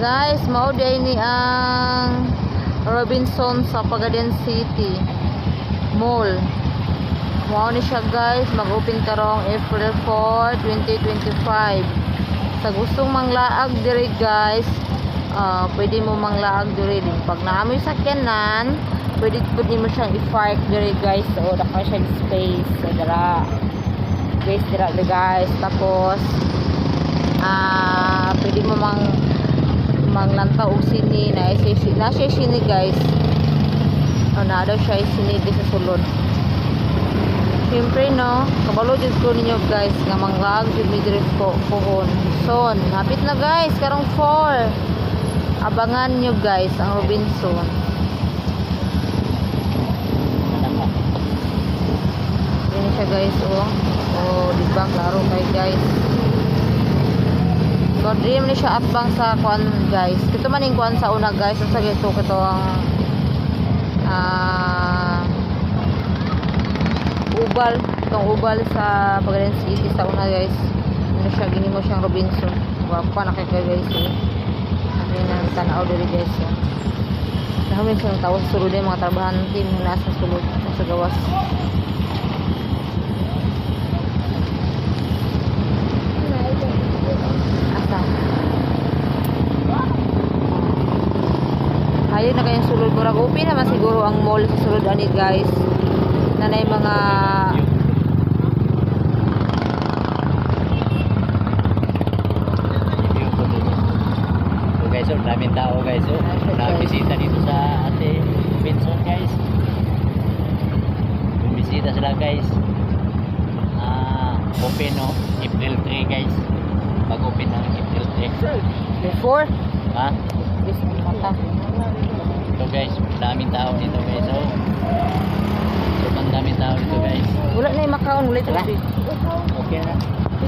Guys, mao day ni ang Robinson sa Pagaden City Mall. Mao ni siya guys, mag-open karong April 4, 2025. Sa gustong manglaag diri guys, ah pwede mo manglaag diri din. Pag naamoy sa kenan, pwede pwede mo siyang i-park diri guys. So, daka siya space. So, dara. Guys, dira dira, guys. Tapos, ah mang manglantaw og sini na siya na sini guys o na daw siya sini di sa sulod Siyempre no, kabalo jud ko ninyo guys nga manglaag jud mi diri po pohon. Son, hapit na guys karong 4. Abangan nyo guys ang Robinson. Yan siya guys oh. Oh, di ba klaro kay guys. Dream ni siya atbang sa kuan guys. Kito man yung kuan sa una guys. Sa gito kito ang ah ubal. Itong ubal sa Pagadan City sa una guys. Ano siya, gini mo siyang Robinson. Wapa na kay guys. Ano na tanaw diri guys. Eh. Namin siya tao sa sulod mga trabahan team na nasa sulod, nasa gawas. Ayun na kayong sulod murag upi naman siguro ang mall sa sulod ani guys. Nanay mga So guys, oh, daming tao guys. Oh. Nakabisita dito sa ate Benson guys. Bumisita sila guys. Ah, open no, April 3 guys. Mag-open ng April 3. Before Ha? So guys, daming tao dito guys. Oh. Sobrang daming tao dito guys. Wala na yung makaon, wala ito. Okay na.